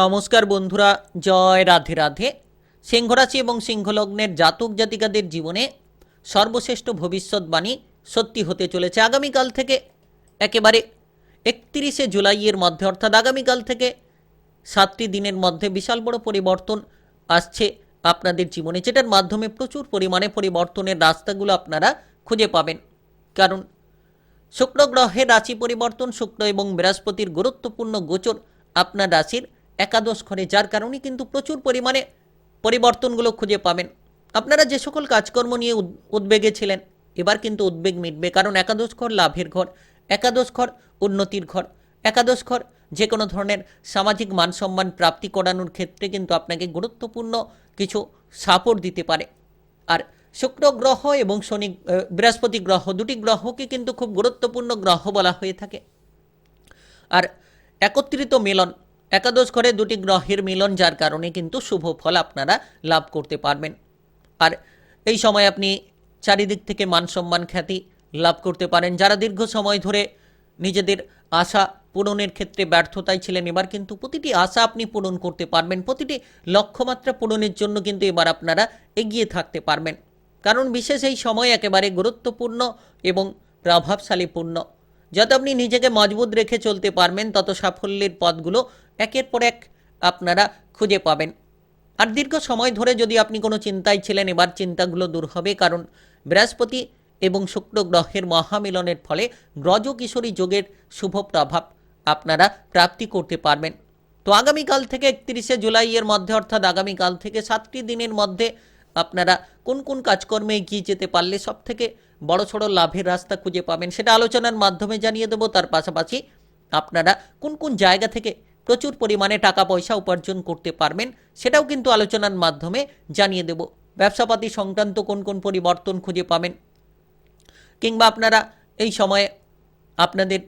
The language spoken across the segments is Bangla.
নমস্কার বন্ধুরা, জয় রাধে রাধে। সিংহরাশি এবং সিংহলগ্নের জাতক জাতিকাদের জীবনে সর্বশ্রেষ্ঠ ভবিষ্যৎবাণী সত্যি হতে চলেছে আগামীকাল থেকে। একেবারে একত্রিশে জুলাইয়ের মধ্যে, অর্থাৎ আগামীকাল থেকে সাতটি দিনের মধ্যে বিশাল বড় পরিবর্তন আসছে আপনাদের জীবনে, যেটার মাধ্যমে প্রচুর পরিমাণে পরিবর্তনের রাস্তাগুলো আপনারা খুঁজে পাবেন। কারণ শুক্র গ্রহের রাশি পরিবর্তন, শুক্র এবং বৃহস্পতির গুরুত্বপূর্ণ গোচর আপনার রাশির একাদশ ঘরে যার কারণে কিন্তু প্রচুর পরিমাণে পরিবর্তনগুলো খুঁজে পাবেন। আপনারা যে সকল কাজকর্ম নিয়ে উদ- উদ্বেগে ছিলেন, এবার কিন্তু উদ্বেগ মিটবে, কারণ একাদশ ঘর লাভের ঘর, একাদশ ঘর উন্নতির ঘর, একাদশ ঘর যে কোনো ধরনের সামাজিক মান সম্মান প্রাপ্তি করানোর ক্ষেত্রে কিন্তু আপনাকে গুরুত্বপূর্ণ কিছু সাপোর্ট দিতে পারে। আর শুক্র গ্রহ এবং শনি বৃহস্পতি গ্রহ দুটি গ্রহকে কিন্তু খুব গুরুত্বপূর্ণ গ্রহ বলা হয়ে থাকে। আর একত্রিত মিলন একাদশ ঘরে দুটি গ্রহের মিলন, যার কারণে কিন্তু শুভ ফল আপনারা লাভ করতে পারবেন। আর এই সময় আপনি চারিদিক থেকে মান সম্মান খ্যাতি লাভ করতে পারেন। যারা দীর্ঘ সময় ধরে নিজেদের আশা পূরণের ক্ষেত্রে ব্যর্থতায় ছিলেন, এবার কিন্তু প্রতিটি আশা আপনি পূরণ করতে পারবেন। প্রতিটি লক্ষ্যমাত্রা পূরণের জন্য কিন্তু এবার আপনারা এগিয়ে থাকতে পারবেন। কারণ বিশেষ এই সময় একেবারে গুরুত্বপূর্ণ এবং প্রভাবশালীপূর্ণ। যত আপনি নিজেকে মজবুত রেখে চলতে পারবেন, তত সাফল্যের পথগুলো একের পর এক আপনারা খুঁজে পাবেন। আর দীর্ঘ সময় ধরে যদি আপনি কোনো চিন্তায় ছিলেন, এবার চিন্তাগুলো দূর হবে, কারণ বৃহস্পতি এবং শুক্র গ্রহের মহামিলনের ফলে গ্রজ কিশোরী যোগের শুভ প্রভাব আপনারা প্রাপ্তি করতে পারবেন। তো আগামীকাল থেকে একত্রিশে জুলাইয়ের মধ্যে, অর্থাৎ আগামীকাল থেকে সাতটি দিনের মধ্যে আপনারা কোন কোন কাজকর্মে এগিয়ে যেতে পারলে সব থেকে বড় সড়ো লাভের রাস্তা খুঁজে পাবেন, সেটা আলোচনার মাধ্যমে জানিয়ে দেবো। তার পাশাপাশি আপনারা কোন কোন জায়গা থেকে প্রচুর পরিমাণে টাকা পয়সা উপার্জন করতে পারবেন, সেটাও কিন্তু আলোচনার মাধ্যমে জানিয়ে দেব। ব্যবসাপাতি সংক্রান্ত কোন কোন পরিবর্তন খুঁজে পাবেন? কিংবা আপনারা এই সময়ে আপনাদের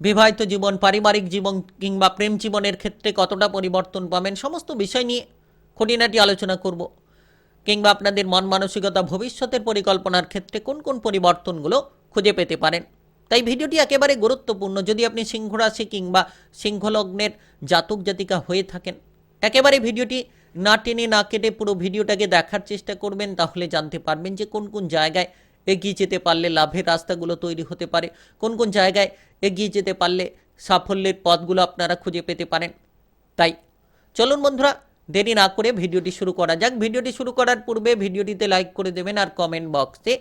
বিবাহিত জীবন, পারিবারিক জীবন কিংবা প্রেম জীবনের ক্ষেত্রে কতটা পরিবর্তন পাবেন, সমস্ত বিষয় নিয়ে খুঁটিনাটি আলোচনা করব। কিংবা আপনাদের মন মানসিকতা ভবিষ্যতের পরিকল্পনার ক্ষেত্রে কোন কোন পরিবর্তনগুলো খুঁজে পেতে পারেন। তাই ভিডিওটি একেবারে গুরুত্বপূর্ণ। যদি আপনি সিংহ রাশি কিংবা সিংহলগ্নের জাতক জাতিকা হয়ে থাকেন, একেবারে ভিডিওটি না টেনে না কেটে পুরো ভিডিওটাকে দেখার চেষ্টা করবেন, তাহলে জানতে পারবেন যে কোন কোন জায়গায় এগিয়ে যেতে পারলে লাভের রাস্তাগুলো তৈরি হতে পারে, কোন কোন জায়গায় এগিয়ে যেতে পারলে সাফল্যের পথগুলো আপনারা খুঁজে পেতে পারেন। তাই চলুন বন্ধুরা, দেরি না করে ভিডিওটি শুরু করা যাক। ভিডিওটি শুরু করার পূর্বে ভিডিওটিতে লাইক করে দেবেন আর কমেন্ট বক্সে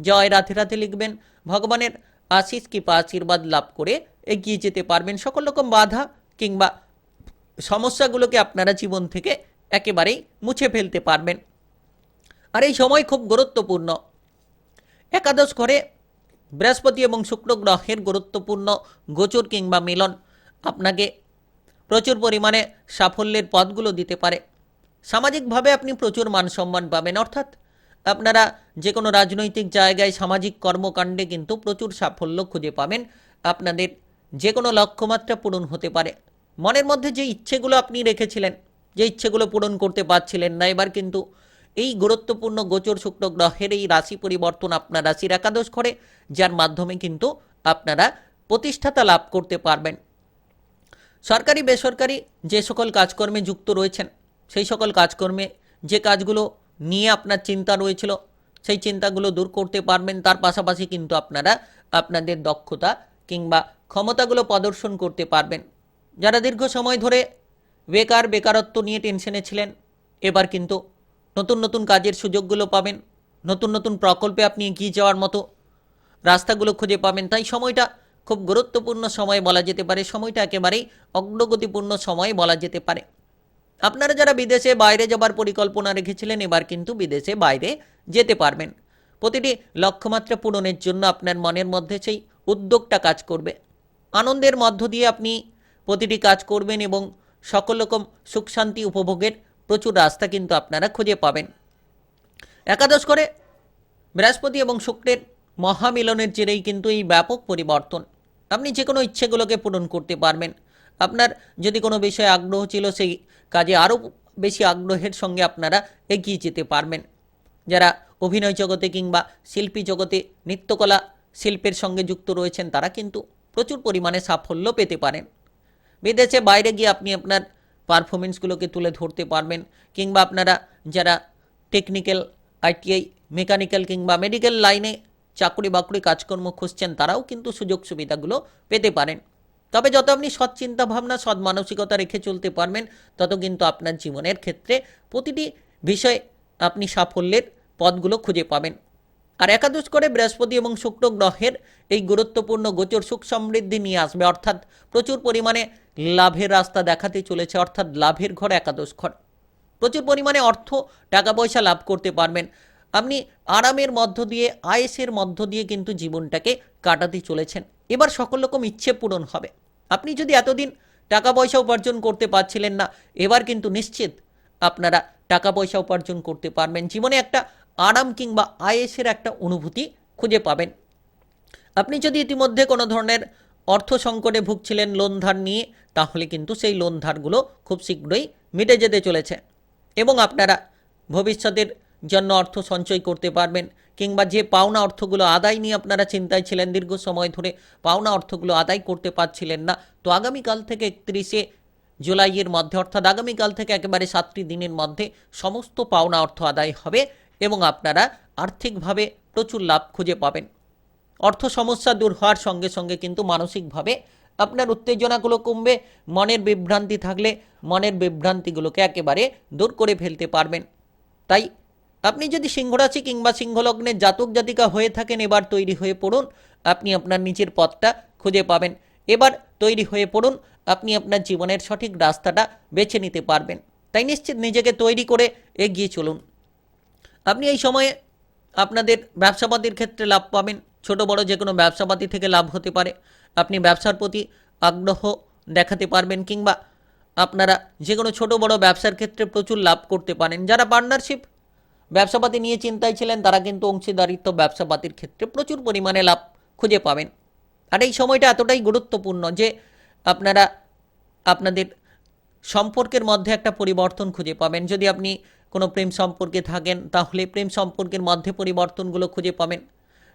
জয় রাধে রাধে লিখবেন। ভগবানের আশিস কৃপা আশীর্বাদ লাভ করে এগিয়ে যেতে পারবেন? সকল রকম বাধা কিংবা সমস্যাগুলোকে আপনারা জীবন থেকে একেবারেই মুছে ফেলতে পারবেন। আর এই সময় খুব গুরুত্বপূর্ণ। একাদশ ঘরে বৃহস্পতি এবং শুক্র গ্রহের গুরুত্বপূর্ণ গোচর কিংবা মিলন আপনাকে প্রচুর পরিমাণে সাফল্যের পথগুলো দিতে পারে। সামাজিকভাবে আপনি প্রচুর মান সম্মান পাবেন, অর্থাৎ আপনারা যে কোনো রাজনৈতিক জায়গায় সামাজিক কর্মকাণ্ডে কিন্তু প্রচুর সাফল্য খুঁজে পাবেন। আপনাদের যে কোনো লক্ষ্যমাত্রা পূরণ হতে পারে। মনের মধ্যে যে ইচ্ছেগুলো আপনি রেখেছিলেন, যে ইচ্ছেগুলো পূরণ করতে পারছিলেন না, এবার কিন্তু এই গুরুত্বপূর্ণ গোচর শুক্র গ্রহের এই রাশি পরিবর্তন আপনার রাশির একাদশ করে যার মাধ্যমে কিন্তু আপনারা প্রতিষ্ঠাতা লাভ করতে পারবেন। সরকারি, বেসরকারি যে সকল কাজকর্মে যুক্ত রয়েছেন, সেই সকল কাজকর্মে যে কাজগুলো নিয়ে আপনার চিন্তা রয়েছিল, সেই চিন্তাগুলো দূর করতে পারবেন। তার পাশাপাশি কিন্তু আপনারা আপনাদের দক্ষতা কিংবা ক্ষমতাগুলো প্রদর্শন করতে পারবেন। যারা দীর্ঘ সময় ধরে বেকার, বেকারত্ব নিয়ে টেনশনে ছিলেন, এবার কিন্তু নতুন নতুন কাজের সুযোগগুলো পাবেন। নতুন নতুন প্রকল্পে আপনি এগিয়ে যাওয়ার মতো রাস্তাগুলো খুঁজে পাবেন। তাই সময়টা খুব গুরুত্বপূর্ণ সময় বলা যেতে পারে। সময়টা একেবারেই অগ্রগতিপূর্ণ সময় বলা যেতে পারে। আপনারা যারা বিদেশে বাইরে যাবার পরিকল্পনা রেখেছিলেন, এবার কিন্তু বিদেশে বাইরে যেতে পারবেন। প্রতিটি লক্ষ্যমাত্রা পূরণের জন্য আপনার মনের মধ্যে সেই উদ্যোগটা কাজ করবে। আনন্দের মধ্য দিয়ে আপনি প্রতিটি কাজ করবেন এবং সকল রকম সুখ শান্তি উপভোগের প্রচুর রাস্তা কিন্তু আপনারা খুঁজে পাবেন। একাদশ করে বৃহস্পতি এবং শুক্রের মহামিলনের জেরেই কিন্তু এই ব্যাপক পরিবর্তন। আপনি যে কোনো ইচ্ছেগুলোকে পূরণ করতে পারবেন। আপনার যদি কোনো বিষয়ে আগ্রহ ছিল, সেই কাজে আরও বেশি আগ্রহের সঙ্গে আপনারা এগিয়ে যেতে পারবেন। যারা অভিনয় জগতে কিংবা শিল্পী জগতে নৃত্যকলা শিল্পের সঙ্গে যুক্ত রয়েছেন, তারা কিন্তু প্রচুর পরিমাণে সাফল্য পেতে পারেন। বিদেশে বাইরে গিয়ে আপনি আপনার পারফরমেন্সগুলোকে তুলে ধরতে পারবেন, কিংবা আপনারা যারা টেকনিক্যাল, আইটিআই, মেকানিক্যাল কিংবা মেডিকেল লাইনে চাকরি বাকরি কাজকর্ম খুঁজছেন, তারাও কিন্তু সুযোগ সুবিধাগুলো পেতে পারেন। তবে যত আপনি সৎ চিন্তা ভাবনা সৎ মানসিকতা রেখে চলতে পারবেন, তত কিন্তু আপনার জীবনের ক্ষেত্রে প্রতিটি বিষয়ে আপনি সাফল্যের পথগুলো খুঁজে পাবেন। আর একাদশ করে বৃহস্পতি এবং শুক্র গ্রহের এই গুরুত্বপূর্ণ গোচর সুখ সমৃদ্ধি নিয়ে আসবে। অর্থাৎ প্রচুর পরিমাণে লাভের রাস্তা দেখাতে চলেছে, অর্থাৎ লাভের ঘর, একাদশ ঘর। প্রচুর পরিমাণে অর্থ টাকা পয়সা লাভ করতে পারবেন। আপনি আরামের মধ্য দিয়ে, আয়েসের মধ্য দিয়ে কিন্তু জীবনটাকে কাটাতে চলেছেন। এবার সকল রকম ইচ্ছে পূরণ হবে। আপনি যদি এতদিন টাকা পয়সা উপার্জন করতে পারছিলেন না, এবার কিন্তু নিশ্চিত আপনারা টাকা পয়সা উপার্জন করতে পারবেন। জীবনে একটা আরাম কিংবা আয়েসের একটা অনুভূতি খুঁজে পাবেন। আপনি যদি ইতিমধ্যে কোনো ধরনের অর্থ সংকটে ভুগছিলেন লোন ধার নিয়ে, তাহলে কিন্তু সেই লোন ধারগুলো খুব শীঘ্রই মিটে যেতে চলেছে। এবং আপনারা ভবিষ্যতের জন্য অর্থ সঞ্চয় করতে পারবেন কিংবা যে পাওনা অর্থগুলো আদায় নিয়ে আপনারা চিন্তায় ছিলেন, দীর্ঘ সময় ধরে পাওনা অর্থগুলো আদায় করতে পারছিলেন না, তো আগামীকাল থেকে একত্রিশে জুলাইয়ের মধ্যে, অর্থাৎ আগামীকাল থেকে একেবারে সাতটি দিনের মধ্যে সমস্ত পাওনা অর্থ আদায় হবে এবং আপনারা আর্থিকভাবে প্রচুর লাভ খুঁজে পাবেন। অর্থ সমস্যা দূর হওয়ার সঙ্গে সঙ্গে কিন্তু মানসিকভাবে আপনার উত্তেজনাগুলো কমবে, মনের বিভ্রান্তি থাকলে মনের বিভ্রান্তিগুলোকে একেবারে দূর করে ফেলতে পারবেন। তাই আপনি যদি সিংহরাশি কিংবা সিংহলগ্নের জাতক জাতিকা হয়ে থাকেন, এবার তৈরি হয়ে পড়ুন, আপনি আপনার নিজের পথটা খুঁজে পাবেন। এবার তৈরি হয়ে পড়ুন, আপনি আপনার জীবনের সঠিক রাস্তাটা বেছে নিতে পারবেন। তাই নিশ্চিত নিজেকে তৈরি করে এগিয়ে চলুন। আপনি এই সময়ে আপনাদের ব্যবসাপাতির ক্ষেত্রে লাভ পাবেন, ছোট বড় যে কোনো ব্যবসাপাতি থেকে লাভ হতে পারে। আপনি ব্যবসার প্রতি আগ্রহ দেখাতে পারবেন কিংবা আপনারা যে কোনো ছোটো বড় ব্যবসার ক্ষেত্রে প্রচুর লাভ করতে পারেন। যারা পার্টনারশিপ ব্যবসাপাতি নিয়ে চিন্তায় ছিলেন, তারা কিন্তু অংশীদারিত্ব ব্যবসাপাতির ক্ষেত্রে প্রচুর পরিমাণে লাভ খুঁজে পাবেন। আর এই সময়টা এতটাই গুরুত্বপূর্ণ যে আপনারা আপনাদের সম্পর্কের মধ্যে একটা পরিবর্তন খুঁজে পাবেন। যদি আপনি কোনো প্রেম সম্পর্কে থাকেন, তাহলে প্রেম সম্পর্কের মধ্যে পরিবর্তনগুলো খুঁজে পাবেন।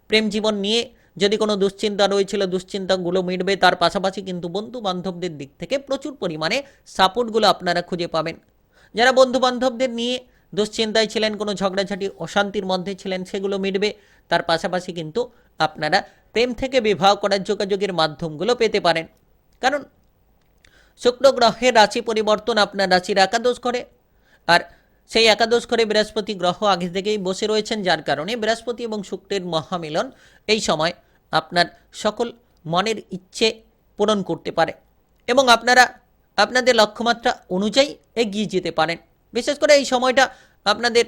প্রেম জীবন নিয়ে যদি কোনো দুশ্চিন্তা রয়েছিল, দুশ্চিন্তাগুলো মিটবে, তার পাশাপাশি কিন্তু বন্ধু বান্ধবদের দিক থেকে প্রচুর পরিমাণে সাপোর্টগুলো আপনারা খুঁজে পাবেন। যারা বন্ধু বান্ধবদের নিয়ে দুশ্চিন্তায় ছিলেন, কোনো ঝগড়াঝাটি, অশান্তির মধ্যে ছিলেন, সেগুলো মিটবে। তার পাশাপাশি কিন্তু আপনারা প্রেম থেকে বিবাহ করার যোগাযোগের মাধ্যমগুলো পেতে পারেন। কারণ শুক্র গ্রহের রাশি পরিবর্তন আপনার রাশির একাদশ করে আর সেই একাদশ করে বৃহস্পতি গ্রহ আগে থেকেই বসে রয়েছেন, যার কারণে বৃহস্পতি এবং শুক্রের মহামিলন এই সময় আপনার সকল মনের ইচ্ছে পূরণ করতে পারে। এবং আপনারা, আপনাদের লক্ষ্যমাত্রা অনুযায়ী এগিয়ে যেতে পারেন। বিশেষ করে এই সময়টা আপনাদের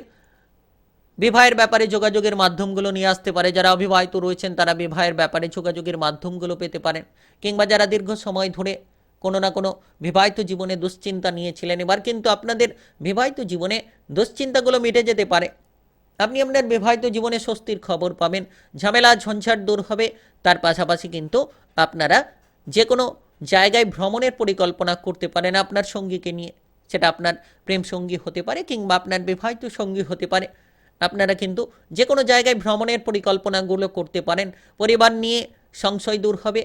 বিবাহের ব্যাপারে যোগাযোগের মাধ্যমগুলো নিয়ে আসতে পারে। যারা অবিবাহিত রয়েছেন, তারা বিবাহের ব্যাপারে যোগাযোগের মাধ্যমগুলো পেতে পারেন। কিংবা যারা দীর্ঘ সময় ধরে কোনো না কোনো বিবাহিত জীবনে দুশ্চিন্তা নিয়েছিলেন, এবার কিন্তু আপনাদের বিবাহিত জীবনে দুশ্চিন্তাগুলো মিটে যেতে পারে। আপনি আপনার বিবাহিত জীবনে স্বস্তির খবর পাবেন, ঝামেলা, ঝঞ্ঝাট দূর হবে। তার পাশাপাশি কিন্তু আপনারা যে কোনো জায়গায় ভ্রমণের পরিকল্পনা করতে পারেন আপনার সঙ্গীকে নিয়ে। সেটা আপনার প্রেম সঙ্গী হতে পারে কিংবা আপনার বিবাহিত সঙ্গী হতে পারে। আপনারা কিন্তু যে কোনো জায়গায় ভ্রমণের পরিকল্পনাগুলো করতে পারেন। পরিবার নিয়ে সংশয় দূর হবে।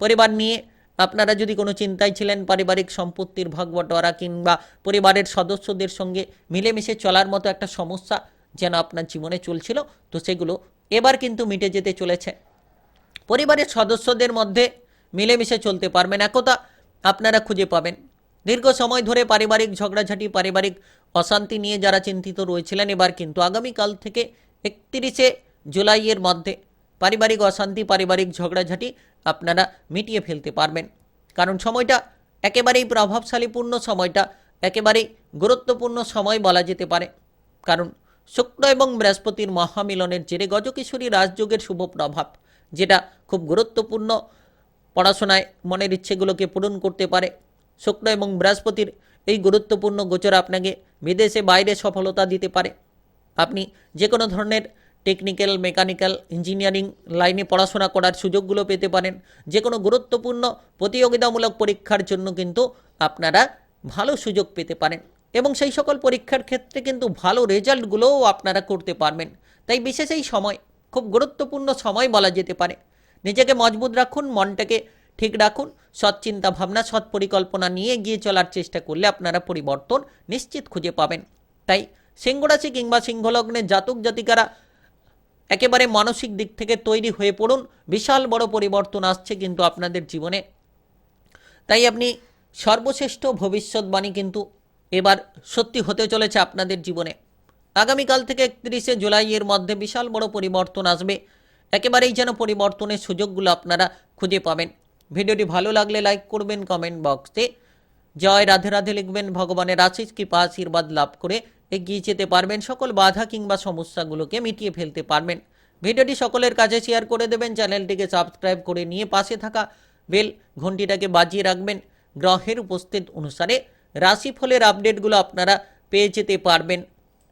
পরিবার নিয়ে আপনারা যদি কোনো চিন্তায় ছিলেন পারিবারিক সম্পত্তির ভাগ বটোয়ারা কিংবা পরিবারের সদস্যদের সঙ্গে মিলেমিশে চলার মতো একটা সমস্যা যেন আপনার জীবনে চলছিল, তো সেগুলো এবার কিন্তু মিটে যেতে চলেছে। পরিবারের সদস্যদের মধ্যে মিলেমিশে চলতে পারবেন। একতা আপনারা খুঁজে পাবেন। দীর্ঘ সময় ধরে পারিবারিক ঝগড়াঝাটি, পারিবারিক অশান্তি নিয়ে যারা চিন্তিত রয়েছিলেন এবার কিন্তু আগামীকাল থেকে একত্রিশে জুলাইয়ের মধ্যে পারিবারিক অশান্তি, পারিবারিক ঝগড়াঝাটি আপনারা মিটিয়ে ফেলতে পারবেন। কারণ সময়টা একেবারেই প্রভাবশালীপূর্ণ, সময়টা একেবারেই গুরুত্বপূর্ণ সময় বলা যেতে পারে। কারণ শুক্র এবং বৃহস্পতির মহামিলনের জেরে গজকিশোরী রাজযোগের শুভ প্রভাব, যেটা খুব গুরুত্বপূর্ণ পড়াশোনায় মনের ইচ্ছেগুলোকে পূরণ করতে পারে। শুক্র এবং বৃহস্পতির এই গুরুত্বপূর্ণ গোচর আপনাকে বিদেশে বাইরে সফলতা দিতে পারে। আপনি যে কোনো ধরনের টেকনিক্যাল মেকানিক্যাল ইঞ্জিনিয়ারিং লাইনে পড়াশোনা করার সুযোগগুলো পেতে পারেন। যে কোনো গুরুত্বপূর্ণ, প্রতিযোগিতামূলক পরীক্ষার জন্য কিন্তু আপনারা ভালো সুযোগ পেতে পারেন এবং সেই সকল পরীক্ষার ক্ষেত্রে কিন্তু ভালো রেজাল্টগুলোও আপনারা করতে পারবেন। তাই বিশেষ এই সময়, খুব গুরুত্বপূর্ণ সময় বলা যেতে পারে। নিজেকে মজবুত রাখুন, মনটাকে ঠিক রাখুন। সৎ চিন্তা ভাবনা, সৎ পরিকল্পনা নিয়ে গিয়ে চলার চেষ্টা করলে আপনারা পরিবর্তন নিশ্চিত খুঁজে পাবেন। তাই সিংহরাশি কিংবা সিংহলগ্নের জাতক জাতিকারা একেবারে মানসিক দিক থেকে তৈরি হয়ে পড়ুন। বিশাল বড় পরিবর্তন আসছে কিন্তু আপনাদের জীবনে। তাই আপনি সর্বশ্রেষ্ঠ ভবিষ্যৎবাণী কিন্তু এবার সত্যি হতে চলেছে আপনাদের জীবনে। আগামীকাল থেকে একত্রিশে জুলাইয়ের মধ্যে বিশাল বড় পরিবর্তন আসবে। একেবারেই যেন পরিবর্তনের সুযোগগুলো আপনারা খুঁজে পাবেন। ভিডিওটি ভালো লাগলে লাইক করবেন কমেন্ট বক্সে জয় রাধে রাধে লিখবেন, ভগবানের আশিস কৃপা, আশীর্বাদ লাভ করে এগিয়ে যেতে পারবেন। সকল বাধা কিংবা সমস্যাগুলোকে মিটিয়ে ফেলতে পারবেন। ভিডিওটি সকলের কাছে শেয়ার করে দেবেন, চ্যানেলটিকে সাবস্ক্রাইব করে নিয়ে পাশে থাকা বেল ঘন্টিটাকে বাজিয়ে রাখবেন। গ্রহের উপস্থিত অনুসারে রাশিফলের আপডেটগুলো আপনারা পেয়ে যেতে পারবেন।